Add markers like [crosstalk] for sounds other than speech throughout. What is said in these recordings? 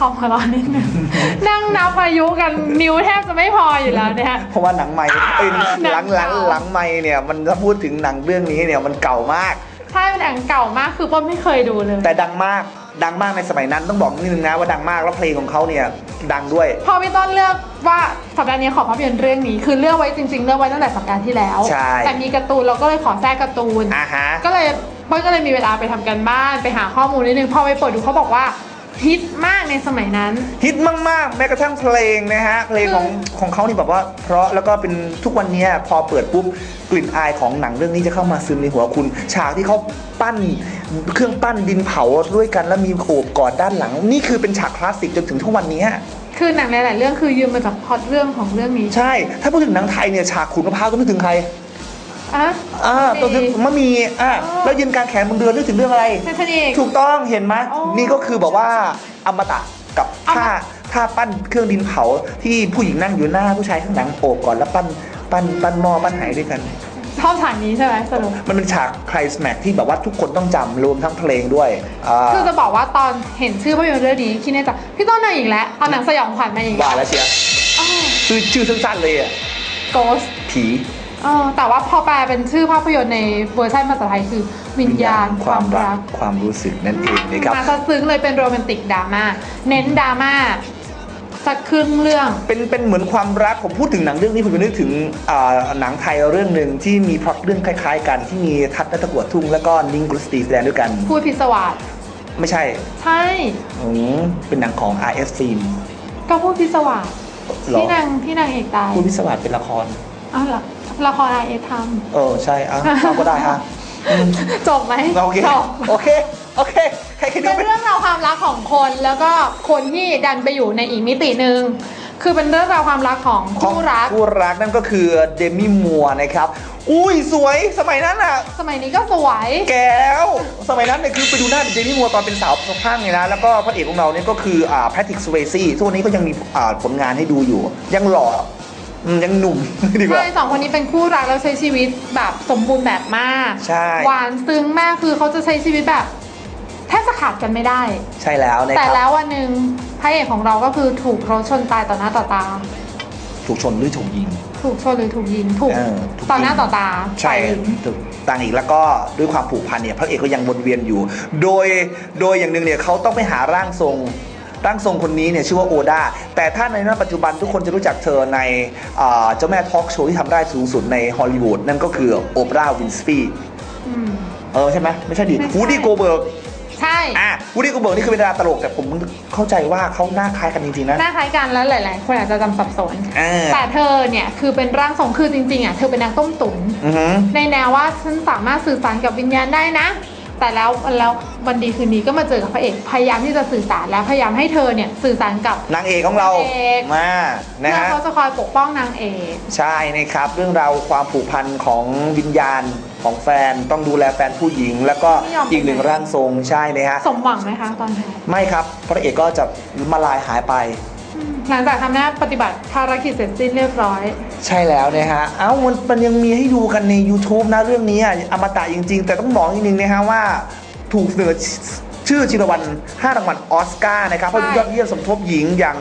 รกที่สามค่ะขอมาร้อนนิดนึง นั่งนับอายุกันนิ้วแทบจะไม่พออยู่แล้วเนี่ย เพราะว่าหนังใหม่เอ้ยหนังหลังหลังเก่าหลังใหม่เนี่ยมันถ้าพูดถึงหนังเรื่องนี้เนี่ยมันเก่ามาก ใช่เป็นหนังเก่ามากคือป้นไม่เคยดูเลย แต่ดังมากดังมากในสมัยนั้นต้องบอกนิดนึงนะว่าดังมากแล้วเพลงของเขาเนี่ยดังด้วย พอพี่ต้นเลือกว่าสัปดาห์นี้ขอภาพยนตร์เรื่องนี้ คือเลือกไว้จริง ๆ เลือกไว้ตั้งแต่สัปดาห์ที่แล้วใช่แต่มีการ์ตูนเราก็เลยขอแทรกการ์ตูนอ่าฮะก็เลยป้นก็เลยมีเวลาไปทำกันบ้านไปหาข้อมูลนิดนึงพอไปเปิดดูเขาบอกว่า ฮิตมากในสมัยนั้น ฮิตมากๆ แม้กระทั่งเพลงนะฮะ เพลงของอืมของเขานี่แบบว่า เพราะแล้วก็เป็นทุกวันเนี้ยพอเปิดปุ๊บกลิ่นอายของหนังเรื่องนี้จะเข้ามาซึมในหัวคุณ ฉากที่เขาปั้นเครื่องปั้นดินเผาด้วยกันแล้วมีโขบกอดด้านหลัง นี่คือเป็นฉากคลาสสิกจนถึงทุกวันนี้คือหนังหลายๆเรื่องคือยืมมาจากพล็อตเรื่องของเรื่องนี้ ใช่ ถ้าพูดถึงหนังไทยเนี่ยฉากขุนมะพร้าวต้องนึกถึงใคร อะ อ่าต้องนึกมะมีอ่าอ๋อแล้วยืนกลางแขนบนเรือนึกถึงเรื่องอะไรเซนทนีถูกต้องเห็นไหมอ๋อนี่ก็คือแบบว่าอมตะกับอมท่าท่าปั้นเครื่องดินเผาที่ผู้หญิงนั่งอยู่หน้าผู้ชายข้างหลังโอบก่อนแล้วปั้นปั้นปั้นหม้อปั้นไหด้วยกัน ชอบฉากนี้ใช่ไหมสรุปมันเป็นฉากไคลแม็กที่แบบว่าทุกคนต้องจำรวมทั้งเพลงด้วยอ่าคือจะบอกว่าตอนเห็นชื่อภาพยนตร์เรื่องนี้คิดในใจพี่ต้นเอาอีกแล้วเอาหนังสยองขวัญมาอีกว่าแล้วเชียร์ชื่อชื่อสั้นๆเลยอะโกสผี เออแต่ว่าพอแปลเป็นชื่อภาพยนตร์ในเวอร์ชันภาษาไทยคือวิญญาณความรักความรู้สึกนั่นเองนะครับมาซะซึ้งเลยเป็นโรแมนติกดราม่าเน้นดราม่าสักครึ่งเรื่องเป็นเป็นเหมือนความรักผมพูดถึงหนังเรื่องนี้ผมนึกถึงอ่าหนังไทยเรื่องหนึ่งที่มีพล็อตเรื่องคล้าย ๆ กันที่มีทัศน์นัตตะกัวทุ่งแล้วก็นิ้งกรุสตีแสดงด้วยกัน พูดพิศวาสไม่ใช่ ใช่อืมเป็นหนังของ RS f i l m ก็พูดพิศวาสหรอที่นางที่นางเอกตายผู้พิศวาสเป็นละครอ้าวเหรอ ละครไอเอทเออใช่อะเอาก็ได้อะอืมำจบไหมโอเคจบโอเคโอเคใครคิดเป็ว่านไม่เรื่องราวความรักของคนแล้วก็คนที่ดันไปอยู่ในอีกมิติหนึ่งคือเป็นเรื่องราวความรักของคู่รัก คู่รักนั่นก็คือเดมี่มัวนะครับ อุ้ยสวยสมัยนั้นอะ สมัยนี้ก็สวย แก่แล้วสมัยนั้นเนี่ยคือไปดูหน้าเดมี่มัวตอนเป็นสาวสะพรั่งเลยนะ แล้วก็พระเอกของเราเนี่ยก็คืออ่าแพทริกสเวซี่ทุกวันนี้ก็ยังมีอ่าผลงานให้ดูอยู่ ยังหล่อ อืมยังหนุ่ม ดีกว่า ใช่สองคนนี้เป็นคู่รักแล้วใช้ชีวิตแบบสมบูรณ์แบบมากใช่ หวานซึ้งมากคือเขาจะใช้ชีวิตแบบแทบจะขาดกันไม่ได้ ใช่แล้วนะแต่ครับ แล้ววันหนึ่งพระเอกของเราก็คือถูกรถชนตายต่อหน้าต่อตา ถูกชนหรือถูกยิง ถูกชนหรือถูกยิงถูกเออถูกยิง ต่อหน้าต่อตาใช่ฝ่ายหญิง ถูกต่างอีกแล้วก็ด้วยความผูกพันเนี่ยพระเอกก็ยังวนเวียนอยู่ โดยโดยอย่างหนึ่งเนี่ยเขาต้องไปหาร่างทรง ร่างทรงคนนี้เนี่ยชื่อว่าโอดาแต่ถ้าในปัจจุบันทุกคนจะรู้จักเธอในอ่าเจ้าแม่ทอล์กโชว์ที่ทำได้สูงสุดในฮอลลีวูดนั่นก็คือโอปราห์วินสฟีอืมเออใช่ไหมไม่ใช่ดิไม่ใช่วูดดี้โกเบิร์กใช่อะวูดดี้โกเบิร์กนี่คือเป็นดาราตลกแต่ผมเข้าใจว่าเขาหน้าคล้ายกันจริงๆนะหน้าคล้ายกันแล้วหลาย ๆ คนอาจจะจำสับสนอ่าแต่เธอเนี่ยคือเป็นร่างทรงคือจริงๆอะเธอเป็นนางต้มตุ๋นอือหือในแนวว่าฉันสามารถสื่อสารกับวิญญาณได้นะ แต่แล้วแล้ววันดีคืนดีก็มาเจอกับพระเอกพยายามที่จะสื่อสารและพยายามให้เธอเนี่ยสื่อสารกับ นางเอกของเรานางเอก มานะเพื่อฮะ เขาจะคอยปกป้องนางเอก ใช่นะครับ เรื่องราวความผูกพันของวิญญาณของแฟนต้องดูแลแฟนผู้หญิง แล้วก็อีกหนึ่งร่างทรงใช่นะฮะ สมหวังไหมคะตอนท้าย ไม่ครับพระเอกก็จะมาลายหายไปอืม หลังจากทำหน้าปฏิบัติภารกิจเสร็จสิ้นเรียบร้อย ใช่แล้วนะฮะ เอ้ามันมันยังมีให้ดูกันใน YouTube นะเรื่องนี้อะอมตะจริง ๆ แต่ต้องบอกนิดนึงนะฮะว่าถูกเสนอชื่อชิงรางวัล5รางวัลออสการ์นะครับเพราะใช่ยอดเยี่ยมสมทบหญิงอย่าง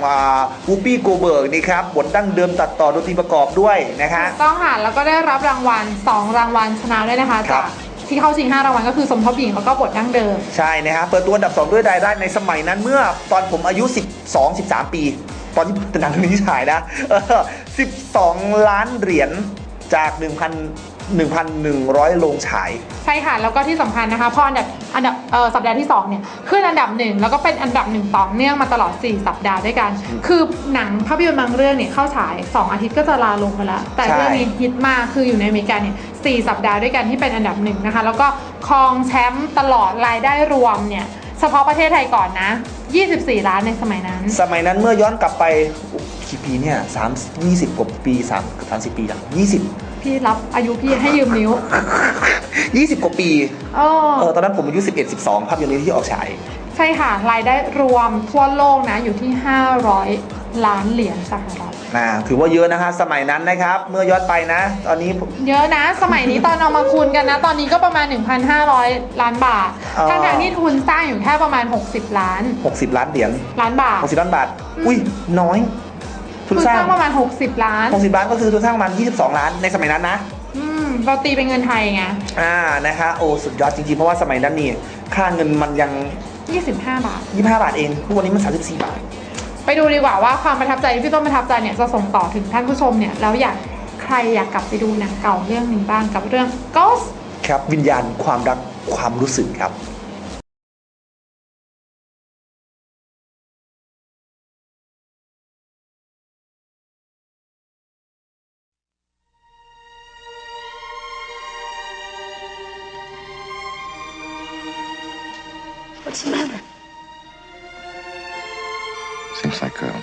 วูปี้โกเบิร์กนี่ครับบทดั้งเดิมตัดต่อดนตรีประกอบด้วยนะฮะถูกต้องค่ะแล้วก็ได้รับรางวัล 2 รางวัลชนะด้วยนะคะครัจากบ ที่เข้าชิง 5 รางวัลก็คือสมทบหญิงแล้วก็บทดั้งเดิม ใช่นะฮะเปิดตัวอันดับ 2 ด้วยรายได้ในสมัยนั้นเมื่อตอนผมอายุ 12 13 ปี ตอนที่หนังเรื่องนี้ฉายนะเออ12 ล้านเหรียญจาก1,000 1,100 โรงฉาย ใช่ค่ะ แล้วก็ที่สำคัญนะคะพออันดับอันดับเออสัปดาห์ที่2เนี่ยขึ้นอันดับหนึ่งแล้วก็เป็นอันดับหนึ่งต่อเนื่องมาตลอด 4 สัปดาห์ด้วยกัน คือหนังภาพยนตร์บางเรื่องเนี่ยเข้าฉาย 2 อาทิตย์ก็จะลาลงไปแล้วแต่ใช่ เรื่องนี้ฮิตมากคืออยู่ในอเมริกาเนี่ยสสัปดาห์ด้วยกันที่เป็นอันดับหนึ่งนะคะแล้วก็ครองแชมป์ตลอดรายได้รวมเนี่ยเฉพาะประเทศไทยก่อนนะ 24 ล้านในสมัยนั้น สมัยนั้นเมื่อย้อนกลับไปกี่ปีเนี่ยสามยี่สิบกว่าปีสามสามสิบปีจังยี่สิบ พี่รับอายุพี่ให้ยืมนิ้วยี่สิบกว่าปีอ๋อเออ ตอนนั้นผมอายุสิบเอ็ดสิบสองภาพยนตร์นี้ที่ออกฉาย ใช่ค่ะ รายได้รวมทั่วโลกนะ อยู่ที่ 500 ล้านเหรียญสหรัฐ นะถือว่าเยอะนะฮะ สมัยนั้นนะครับ เมื่อย้อนไปนะ ตอนนี้ เยอะนะ สมัยนี้ตอนเอามาคูณกันนะ ตอนนี้ก็ประมาณ 1,500 ล้านบาทอ๋อทั้งทางๆที่ทุนสร้างอยู่แค่ประมาณ 60 ล้าน 60 ล้านเหรียญล้านบาท 60 ล้านบาท อุ้ย น้อย ทุทุนนสสร้าร้างงประมาณ 60 ล้าน 60 ล้านก็คือทุนสร้างประมาณ 22 ล้านในสมัยนั้นนะอืมเราตีเป็นเงินไทยไง อ่า นะฮะโอ้ สุดยอดจริงๆ เพราะว่าสมัยนั้นนี่ ค่าเงินมันยัง 25 บาท 25 บาทเองทุกวันนี้มัน 34 บาท ไปดูดีกว่าว่าความประทับใจที่พี่ต้นประทับใจเนี่ยจะส่งต่อถึงท่านผู้ชมเนี่ยแล้วอยากใครอยากกลับไปดูหนังเก่าเรื่องนี้บ้างกับเรื่อง Ghost ครับ วิญญาณความรักความรู้สึกครับ What's the matter? Seems like uh,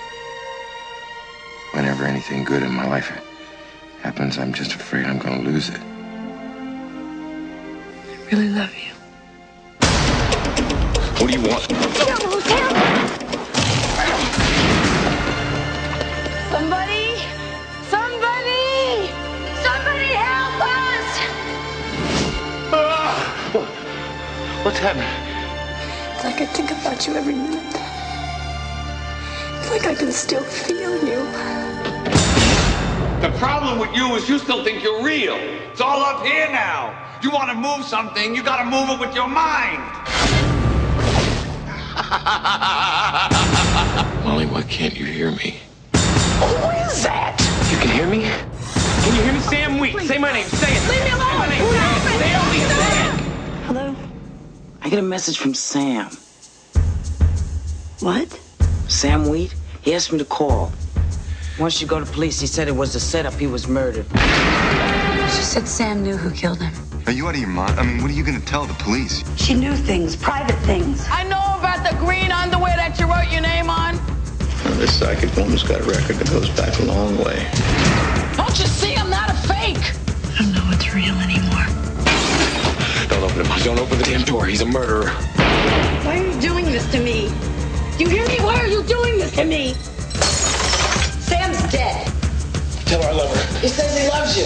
whenever anything good in my life happens, I'm just afraid I'm going to lose it. I really love you. What do you want? Somebody! Somebody! Somebody help us! What's happening? It's like I think about you every minute. It's like I can still feel you. The problem with you is you still think you're real. It's all up here now. You want to move something, you got to move it with your mind. [laughs] Molly, why can't you hear me? Who is that? You can hear me? Can you hear me? Sam Wheat. Say my name. Say it. Leave me alone. Say my name. Say it. Say say it. Hello? I get a message from Sam. What? Sam Weed? He asked me to call. Once you go to police, he said it was a setup. He was murdered. She said Sam knew who killed him. Are you out of your mind? I mean, what are you going to tell the police? She knew things, private things. I know about the green underwear that you wrote your name on. This psychic woman's got a record that goes back a long way. Don't you see I'm not a fake? I don't know what's real anymore. Don't open it. Don't open the damn door. He's a murderer. Why are you doing this to me? You hear me? Why are you doing this to me? Sam's dead. Tell her I love her. He says he loves you.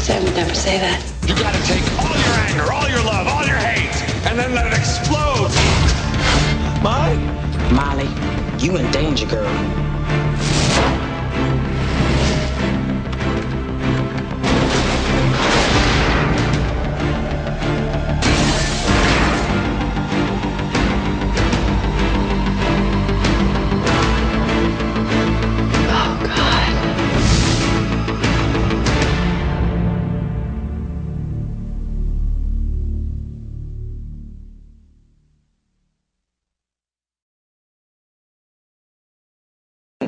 Sam would never say that. You got to take all your anger, all your love, all your hate, and then let it explode. Molly? Molly, you in danger, girl.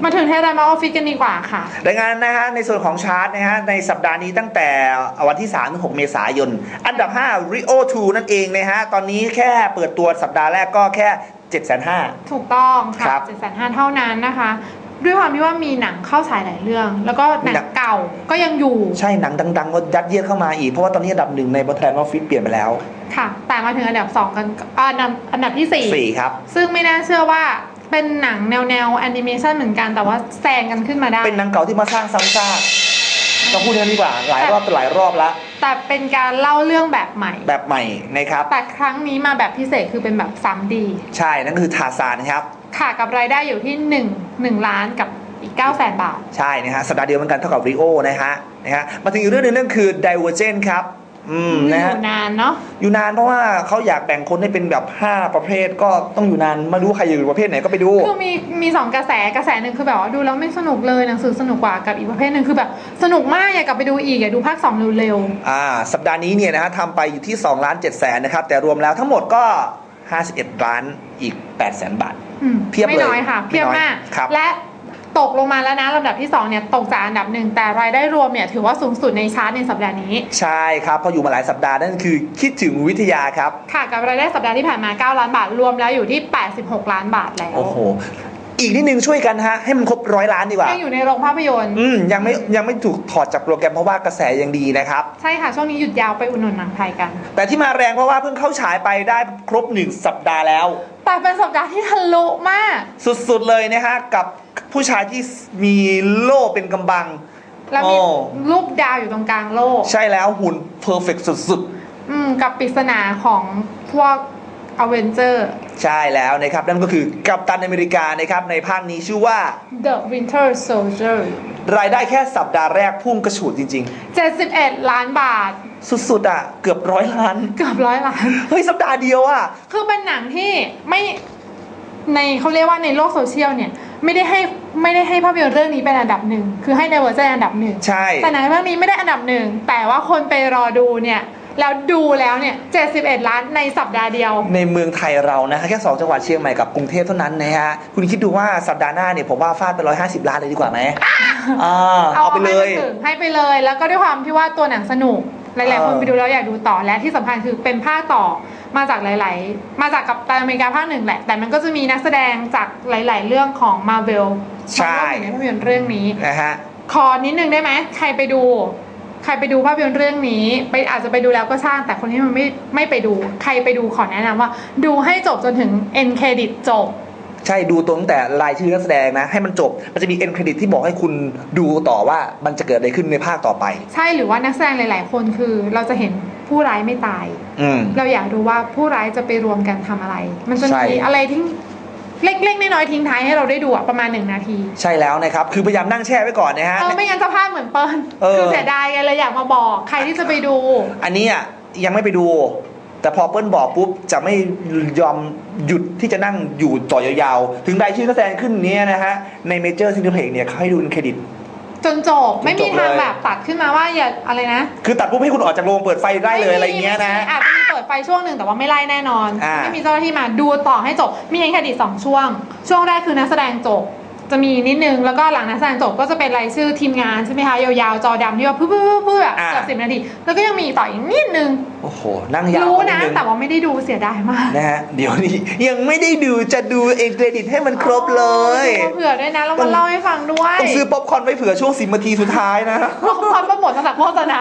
มาถึงไทยรัฐมาออฟฟิศกันดีกว่าค่ะ ดังนั้นนะฮะในส่วนของชาร์ตนะฮะในสัปดาห์นี้ตั้งแต่วันที่3ถึง6เมษายน อันดับ 5 Rio 2 นั่นเองนะฮะ ตอนนี้แค่เปิดตัวสัปดาห์แรกก็แค่7 5 0 0ถูกต้องครัค่ะบเจ็ดแสนห้าเท่านั้นนะคะด้วยความที่ว่ามีหนังเข้าฉายหลายเรื่อง แล้วก็หนัหนังงเก่าก็ยังอยู่ใช่หนังดังๆก็ยัดเยียดเข้ามาอีก เพราะว่าตอนนี้อันดับหนึ่งในบทแทนว่าฟิตเปลี่ยนไปแล้วค่ะ แต่มาถึงอันดับ2กันอ่าอันดับอันดับที่4ครับ4ซึ่งไม่น่าเชื่อว่า เป็นหนังแนวแนวแอนิเมชันเหมือนกันแต่ว่าแซงกันขึ้นมาได้ เป็นหนังเก่าที่มาสร้างซ้ำซากต้องพูดอย่างนี้ดีกว่าหลายรอบหลายรอบละแต่เป็นการเล่าเรื่องแบบใหม่ แบบใหม่นะครับ แต่ครั้งนี้มาแบบพิเศษคือเป็นแบบ 3D ใช่นั่นก็คือทาซานครับ ค่ะกับรายได้อยู่ที่1 1ล้านกับอีก9 0 0 0 0 0บาท ใช่นะฮะสัปดาห์เดียวเหมือนกันเท่ากับ Rio นะฮะนะฮะมาถึงอีกเรื่องหนึงนั่นคือ Divergent ครับ อืมอนะฮะยู่นานเนาะ อยู่นานเพราะว่าเขาอยากแบ่งคนให้เป็นแบบ 5 ประเภทก็ต้องอยู่นานไม่รู้ใครอยู่ประเภทไหนก็ไปดู คือมีมีสองกระแสกระแสหนึ่งคือแบบว่าดูแล้วไม่สนุกเลยหนังสือสนุกกว่ากับอีกประเภทหนึ่งคือแบบสนุกมากอยากกลับไปดูอีกอยากดูภาคสองเร็วอ่า สัปดาห์นี้เนี่ยนะฮะทำไปอยู่ที่2ล้าน7แสนนะครับ แต่รวมแล้วทั้งหมดก็ 51ล้านอีก8แสนบาท ๆอืมเพียบเลยไม่น้อยค่ะไม่เพียบน้อยมากครับ และ ตกลงมาแล้วนะลำดับที่สองเนี่ยตกจากอันดับหนึ่งแต่รายได้รวมเนี่ยถือว่าสูงสุดในชาร์ตในสัปดาห์นี้ ใช่ครับเพออยู่มาหลายสัปดาห์นั่นคือคิดถึงวิทยาครับ ค่ะกับรายได้สัปดาห์ที่ผ่านมา 9 ล้านบาทรวมแล้วอยู่ที่ 86 ล้านบาทแล้วโอ้โหอีกนิดนึงช่วยกันฮะให้มันครบร้อยล้านดีกว่ายังอยู่ในโรงภาพยนตร์อืมยังไม่ยังไม่ถูกถอดจากโปรแกรมเพราะว่ากระแสยังดีนะครับ ใช่ค่ะ ช่วงนี้หยุดยาวไปอุดหนุนหนังไทยกัน แต่ที่มาแรงเพราะว่าเพิ่งเข้าฉายไปได้ครบหนึ่งสัปดาห์แล้วแต่เป็นสัปดาห์ที่ทะลุมาก สุดๆเลยนะฮะกับ ผู้ชายที่มีโล่เป็นกำบัง แล้วมีโอ้ รูปดาวอยู่ตรงกลางโลก ใช่แล้วหุ่นเพอร์เฟกสุดอืมกับปริศนาของพวกอเวนเจอร์ ๆ ใช่แล้วนะครับ นั่นก็คือกัปตันอเมริกานะครับ ในภาคนี้ชื่อว่า The Winter Soldier รายได้แค่สัปดาห์แรกพุ่งกระฉูดจริง 71 ล้านบาท ๆ สุดๆ อะ เกือบร้อยล้าน เกือบร้อยล้าน เฮ้ย สัปดาห์เดียวอะ คือเป็นหนังที่ไม่ในเขาเรียกว่าในโลกโซเชียลเนี่ย ไม่ได้ให้ไม่ได้ให้ภาพยนตร์เรื่องนี้เป็นอันดับหนึ่งคือให้ในเวอร์ชันอันดับหนึ่งใช่ แต่หนังเรื่องนี้ไม่ได้อันดับหนึ่งแต่ว่าคนไปรอดูเนี่ยแล้วดูแล้วเนี่ย 71 ล้านในสัปดาห์เดียว ในเมืองไทยเรานะฮะแค่สองจังหวัดเชียงใหม่กับกรุงเทพเท่านั้นนะฮะ คุณคิดดูว่าสัปดาห์หน้าเนี่ยผมว่าฟาดไปร้อยห้าสิบล้านเลยดีกว่าไหมอ่าเอาไปเลยให้มันถึงให้ไปเลย แล้วก็ด้วยความที่ว่าตัวหนังสนุก หลายๆคนเออไปดูแล้วอยากดูต่อและที่สำคัญคือเป็นภาคต่อ มาจากหลาย ๆ มาจากกับตันอเมริกาภาคหนึ่งแหละ แต่มันก็จะมีนักแสดงจากหลาย ๆ เรื่องของมาเวลใช่มาร่วมอยู่ในภาพยนตร์เรื่องนี้นะฮะขอนิดนึงได้ไหมใครไปดู ใครไปดูภาพยนตร์เรื่องนี้ ไปอาจจะไปดูแล้วก็ช่างแต่คนที่มันไม่ไม่ไปดู ใครไปดูขอแนะนำว่า ดูให้จบจนถึง end credit จบ ใช่ดูตัวตั้งแต่รายชื่อนักแสดงนะ ให้มันจบ มันจะมีเอ็นเครดิตที่บอกให้คุณดูต่อว่ามันจะเกิดอะไรขึ้นในภาคต่อไป ใช่หรือว่านักแสดงหลาย ๆ คนคือเราจะเห็นผู้ร้ายไม่ตาย อืม เราอยากรู้ว่าผู้ร้ายจะไปรวมกันทำอะไร มันจะใช่ มีอะไรที่เล็กๆน้อยๆทิ้งท้ายให้เราได้ดูอะประมาณหนึ่งนาทีใช่แล้วนะครับ คือพยายามนั่งแช่ไว้ก่อนนะฮะ เออไม่งั้นจะพลาดเหมือนเปิ้ลเออ คือเสียดายไงเลยอยากมาบอก ใครที่จะไปดู อันนี้อะยังไม่ไปดู แต่พอเปิ้ลบอกปุ๊บจะไม่ยอมหยุดที่จะนั่งอยู่ต่อยาวๆ ถึงรายชื่อนักแสดงขึ้นเนี้ยนะฮะ ในเมเจอร์ซิงเกิลเพลงเนี่ยเขาให้ดูเป็นเครดิตจนจบไม่มีทางเลยแบบตัดขึ้นมาว่าอย่าอะไรนะ คือตัดปุ๊บให้คุณออกจากโรงเปิดไฟได้เลยอะไรเงี้ยนะไม่มีอาจจะมีเปิดไฟช่วงหนึ่งแต่ว่าไม่ไล่แน่นอนอ่าไม่มีเจ้าหน้าที่มาดูต่อให้จบ มีเอ็นเครดิตสองช่วง ช่วงแรกคือนักแสดงจบจะมีนิดนึง แล้วก็หลังนักแสดงจบก็จะเป็นรายชื่อทีมงานใช่ไหมคะยาวๆจอดำที่ว่าพื้นๆๆแบบอ่าเกือบสิบนาที แล้วก็ยังมีต่ออีกนิดนึง โอ้โห นั่งยาวรู้กว่านะดงแต่ว่าไม่ได้ดูเสียดายมากนะฮะเดี๋ยวนี้ยังไม่ได้ดูจะดูเองเครดิตให้มันครบเลยดูมาเผื่อด้วยนะแล้วมาเล่าให้ฟังด้วยต้องซื้อป๊อปคอร์นไว้เผื่อช่วงสิบนาทีสุดท้ายนะเพราะความโปรโมทตั้งแต่โฆษณา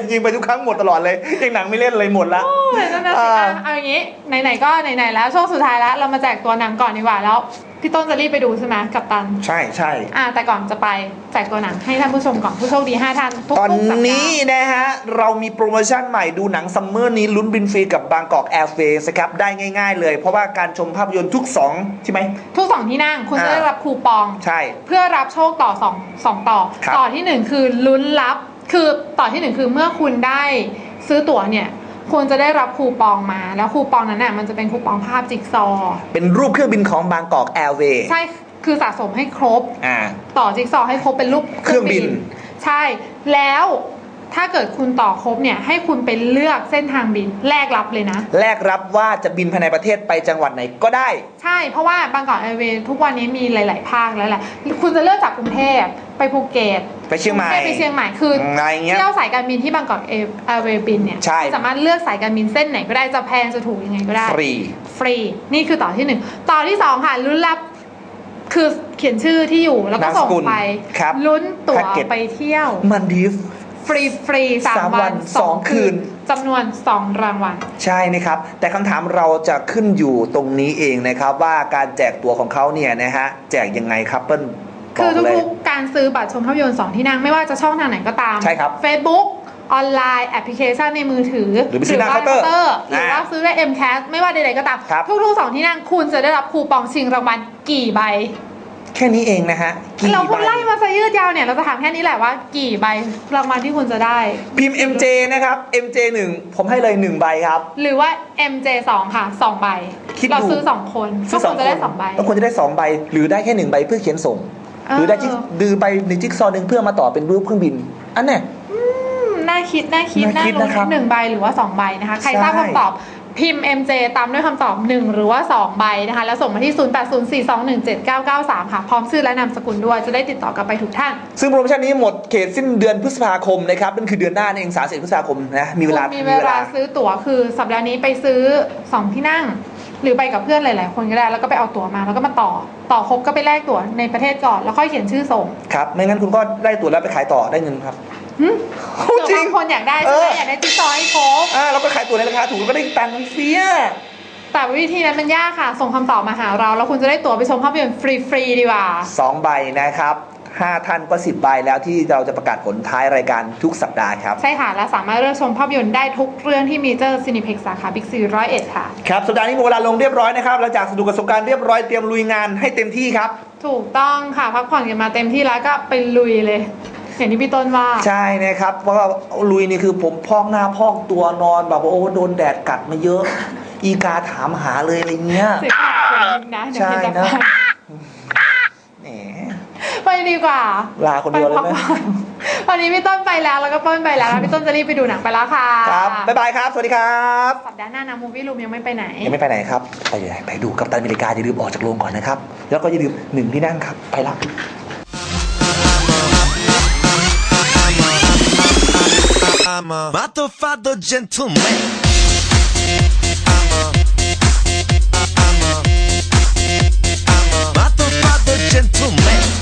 จริงๆไปทุกครั้งหมดตลอดเลยยังหนังไม่เล่นเลยหมดละโอ้ยนั่นนะสิอ่าอะเอาอย่างนี้ไหนๆก็ไหนๆแล้วช่วงสุดท้ายแล้วเรามาแจกตัวหนังก่อนดีกว่าแล้วพี่ต้นจะรีบไปดูใช่ไหมกับตัน ใช่ใช่อ่าแต่ก่อนจะไปแจกตัวหนังให้ท่านผู้ชมก่อนผู้โชคดี5ท่านทุกตอนๆสัปดาห์นี้นะฮะเรามีโปรโมชั่นใหม่ดูหนังซัมเมอร์นี้ลุ้นบินฟรีกับบางกอกแอร์เฟสครับได้ง่าย ๆ เลย เพราะว่าการชมภาพยนตร์ทุก2ใช่ไหมทุกสองที่นั่งคุณจะอ่าได้รับคูปอง ใช่ เพื่อรับโชคต่อสองสองต่อครับต่อที่หนึ่งคือลุ้นรับคือต่อที่หนึ่งคือเมื่อคุณได้ซื้อตั๋วเนี่ยคุณจะได้รับคูปองมา แล้วคูปองนั้นน่ะมันจะเป็นคูปองภาพจิ๊กซอว์เป็นรูปเครื่องบินของบางกอกแอร์เวย์ใช่คือสะสมให้ครบอ่าต่อจิ๊กซอว์ให้ครบเป็นรูปเครื่องบิน ใช่แล้ว ถ้าเกิดคุณต่อครบเนี่ยให้คุณไปเลือกเส้นทางบินแลกรับเลยนะ แลกรับว่าจะบินภายในประเทศไปจังหวัดไหนก็ได้ ใช่เพราะว่าบางกอกแอร์เวย์ทุกวันนี้มีหลาย ๆ ภาคแล้วแหละ คุณจะเลือกจากกรุงเทพไปภูเก็ตไปเชียงใหม่กรุทพไปเชียงใหม่คือออะไรเงี้ย เที่ยวสายการบินที่บางกอกแอร์เวย์บินเนี่ยใช่ คุณสามารถเลือกสายการบินเส้นไหนก็ได้จะแพงจะถูกยังไงก็ได้ฟรี ฟรีนี่คือต่อที่หนึ่งต่อที่สองค่ะลุ้นรับคือเขียนชื่อที่อยู่แล้วก็นามสส่งกุลไปครับลุ้นตั๋วแพ็กเกจ ไปเที่ยว มันดีฟ ฟรีฟรีสามสามวัวันนสองสองคืคืนนจำนวนสองรางวัลใช่นะครับ แต่คำถามเราจะขึ้นอยู่ตรงนี้เองนะครับ ว่าการแจกตัวของเขาเนี่ยนะฮะแจกยังไงครับเปิ้ลบคืออกเลยทุกๆการซื้อบัตรชมภาพยนตร์สองที่นั่งไม่ว่าจะช่องทางไหนก็ตามใช่ครับ Facebook ออนไลน์แอปพลิเคชันในมือถือ หรือไปซื้อหน้าว่เคาน์เตอร์หรือว่าอ่าซื้อได้ MCAS ไม่ว่าใดๆก็ตามครับทุกๆสองที่นั่งคุณจะได้รับคูปองชิงรางวัลกี่ใบ แค่นี้เองนะฮะกี่เราพูดใบไล่มาซะยืดยาวเนี่ย เราจะถามแค่นี้แหละว่ากี่ใบรางวัลที่คุณจะได้ พิมพ์ MJ นะครับ MJ 1 ผมให้เลย 1 ใบครับ หรือว่า MJ2 ค่ะสองใบคิดดูเราซื้อสองคนก็คุณจะได้สองใบก็ควรจะได้ 2 ใบ หรือได้แค่ 1 ใบเพื่อเขียนส่งเออหรือได้จิ๊กดือใบหนึ่งจิ๊กซอว์หนึ่งเพื่อมาต่อเป็นรูปเครื่องบิน อันเนี้ยอืมน่าคิด น่าคิด น่าน่าคิดลุ้นนะครับหนึ่งใบหรือว่าสองใบนะคะ ใครใช่ทราบคำตอบ พิมพ์ MJ ตามด้วยคำตอบ 1 หรือว่า 2 ใบนะคะ แล้วส่งมาที่ 0804217993 ค่ะ พร้อมชื่อและนามสกุลด้วยจะได้ติดต่อกลับไปถูกท่าน ซึ่งโปรโมชั่นนี้หมดเขตสิ้นเดือนพฤษภาคมนะครับนั่นคือเดือนหน้านั่นเอง31พฤษภาคมนะมีเวลามีเวลาซื้อตั๋วคือสัปดาห์นี้ไปซื้อ 2 ที่นั่ง หรือไปกับเพื่อนหลาย ๆ คนก็ได้ แล้วก็ไปเอาตั๋วมาแล้วก็มาต่อ ต่อครบก็ไปแลกตั๋วในประเทศก่อนแล้วค่อยเขียนชื่อส่ง ครับไม่งั้นคุณก็ได้ตั๋วแล้วไปขายต่อได้เงินครับ หึพูดเผื่อบางจริงคนอยากได้ใช่ไหมเออออยากได้จิ๊กซอว์ให้ครบ อ่าเราก็ขายตั๋วในราคาถูกแล้วก็ได้ตังค์เฟีย แต่วิธีนั้นมันยากค่ะ ส่งคำตอบมาหาเรา แล้วคุณจะได้ตั๋วไปชมภาพยนตร์ฟรีๆดีกว่า สองใบนะครับห้าท่านก็สิบใบแล้วที่เราจะประกาศผลท้ายรายการทุกสัปดาห์ครับ ใช่ค่ะ และสามารถเลือกชมภาพยนตร์ได้ทุกเรื่องที่มีเจอร์ซินิเพ็กสาขาบิ๊กซีร้อยเอ็ดค่ะ ครับ สัปดาห์นี้หมดเวลาลงเรียบร้อยนะครับหลังจากสนุกกับสงกรารเรียบร้อยเตรียมลุยงานให้เต็มที่ครับ ถูกต้องค่ะ พักผ่อนกันมาเต็มที่แล้วก็ไปลุยเลย อย่างที่พี่ต้นว่า ใช่นะครับเพราะว่าลุยนี่คือผมพอกหน้าพอกตัวนอนแบบว่าโอ้โดนแดดกัดมาเยอะ อีกาถามหาเลยอะไรเงี้ยเสียงขาดคนนึงนะเดี๋ยวใช่เห็นนะจะแหมไปดีกว่าลาคนเดียวเลยไหมไปพักผ่อนวันนี้พี่ต้นไปแล้วแล้วก็ต้นไปแล้วแล้วพี่ต้นจะรีบไปดูหนังไปแล้วค่ะครับบ๊ายบายครับ สวัสดีครับสัปดาห์หน้านะมูฟี่รูมยังไม่ไปไหน ยังไม่ไปไหนครับ ไปไปดูกับตันอเมริกาอย่าลืมออกจากโรงก่อนนะครับ แล้วก็อย่าลืมหนึ่งที่นั่งครับไปละ I'm a motherfucker gentleman. Motherfucker gentleman.